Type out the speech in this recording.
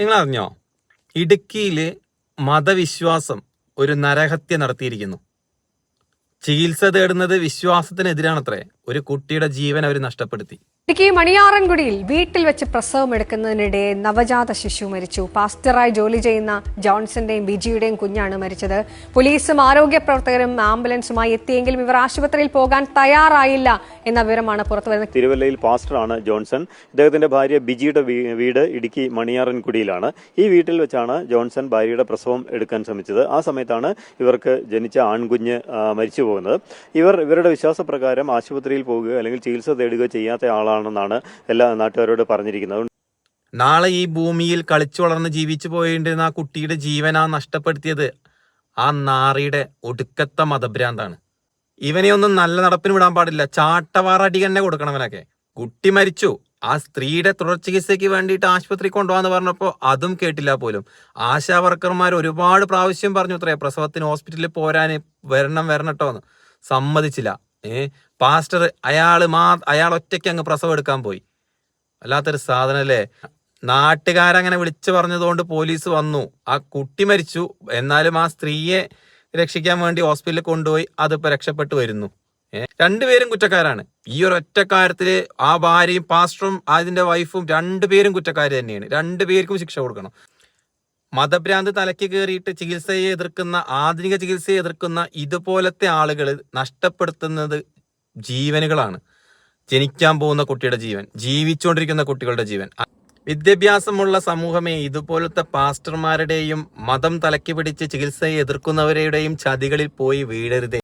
നിങ്ങൾ അറിഞ്ഞോ ഇടുക്കിയിൽ മതവിശ്വാസം ഒരു നരഹത്യ നടത്തിയിരിക്കുന്നു. ചികിത്സ തേടുന്നത് വിശ്വാസത്തിനെതിരാണത്രേ. ഒരു കുട്ടിയുടെ ജീവൻ അവർ നഷ്ടപ്പെടുത്തി. ഇടുക്കി മണിയാറൻകുടിയിൽ വീട്ടിൽ വെച്ച് പ്രസവം എടുക്കുന്നതിനിടെ നവജാത ശിശു മരിച്ചു. പാസ്റ്ററായി ജോലി ചെയ്യുന്ന ജോൺസന്റെയും ബിജിയുടെയും കുഞ്ഞാണ് മരിച്ചത്. പോലീസും ആരോഗ്യ പ്രവർത്തകരും ആംബുലൻസുമായി എത്തിയെങ്കിലും ഇവർ ആശുപത്രിയിൽ പോകാൻ തയ്യാറായില്ല എന്ന വിവരമാണ് പുറത്തുവരുന്നത് തിരുവല്ലയിൽ പാസ്റ്ററാണ് ജോൺസൺ. ഇദ്ദേഹത്തിന്റെ ഭാര്യ ബിജിയുടെ വീട് ഇടുക്കി മണിയാറൻകുടിയിലാണ്. ഈ വീട്ടിൽ വെച്ചാണ് ജോൺസൺ ഭാര്യയുടെ പ്രസവം എടുക്കാൻ ശ്രമിച്ചത്. ആ സമയത്താണ് ഇവർക്ക് ജനിച്ച ആൺകുഞ്ഞ് മരിച്ചു പോകുന്നത് ഇവർ ഇവരുടെ വിശ്വാസപ്രകാരം ആശുപത്രിയിൽ പോകുക അല്ലെങ്കിൽ ചികിത്സ തേടുക ചെയ്യാത്ത ആളാണെന്നാണ് എല്ലാ നാട്ടുകാരോട് പറഞ്ഞിരിക്കുന്നത്. നാളെ ഈ ഭൂമിയിൽ കളിച്ചു വളർന്ന് ജീവിച്ചു പോയിരുന്ന ആ കുട്ടിയുടെ ജീവനാ നഷ്ടപ്പെടുത്തിയത് ആ നാറിയുടെ ഒടുക്കത്തെ മതഭ്രാന്താണ്. ഇവനെ ഒന്നും നല്ല നടപ്പിന് വിടാൻ പാടില്ല. ചാട്ടവാറടി തന്നെ കൊടുക്കണം ഇവനൊക്കെ. കുട്ടി മരിച്ചു. ആ സ്ത്രീയുടെ തുടർ ചികിത്സയ്ക്ക് വേണ്ടിയിട്ട് ആശുപത്രി കൊണ്ടുപോകാന്ന് പറഞ്ഞപ്പോൾ അതും കേട്ടില്ല പോലും. ആശാ വർക്കർമാർ ഒരുപാട് പ്രാവശ്യം പറഞ്ഞു അത്രേ പ്രസവത്തിന് ഹോസ്പിറ്റലിൽ പോരാന് വരണം വരണട്ടോ എന്ന്. സമ്മതിച്ചില്ല. ഏ? പാസ്റ്റർ അയാൾ മാ അയാൾ ഒറ്റയ്ക്ക് അങ്ങ് പ്രസവം എടുക്കാൻ പോയി. വല്ലാത്തൊരു സാധനല്ലേ? നാട്ടുകാരങ്ങനെ വിളിച്ചു പറഞ്ഞതുകൊണ്ട് പോലീസ് വന്നു. ആ കുട്ടി മരിച്ചു. എന്നാലും ആ സ്ത്രീയെ രക്ഷിക്കാൻ വേണ്ടി ഹോസ്പിറ്റലിൽ കൊണ്ടുപോയി അതിപ്പോ രക്ഷപ്പെട്ടു വരുന്നു. രണ്ടുപേരും കുറ്റക്കാരാണ്. ഈ ഒരു ഒറ്റ ആ ഭാര്യയും പാസ്റ്ററും അതിന്റെ വൈഫും രണ്ടുപേരും കുറ്റക്കാർ തന്നെയാണ്. രണ്ടുപേർക്കും ശിക്ഷ കൊടുക്കണം. മതഭ്രാന്ത് തലയ്ക്ക് കയറിയിട്ട് ചികിത്സയെ എതിർക്കുന്ന ആധുനിക ചികിത്സയെ എതിർക്കുന്ന ഇതുപോലത്തെ ആളുകൾ നഷ്ടപ്പെടുത്തുന്നത് ജീവനുകളാണ്. ജനിക്കാൻ പോകുന്ന കുട്ടിയുടെ ജീവൻ ജീവിച്ചുകൊണ്ടിരിക്കുന്ന കുട്ടികളുടെ ജീവൻ. വിദ്യാഭ്യാസമുള്ള സമൂഹമേ ഇതുപോലത്തെ പാസ്റ്റർമാരുടെയും മതം തലയ്ക്ക് പിടിച്ച് ചികിത്സയെ എതിർക്കുന്നവരുടെയും ചതികളിൽ പോയി വീഴരുതേ.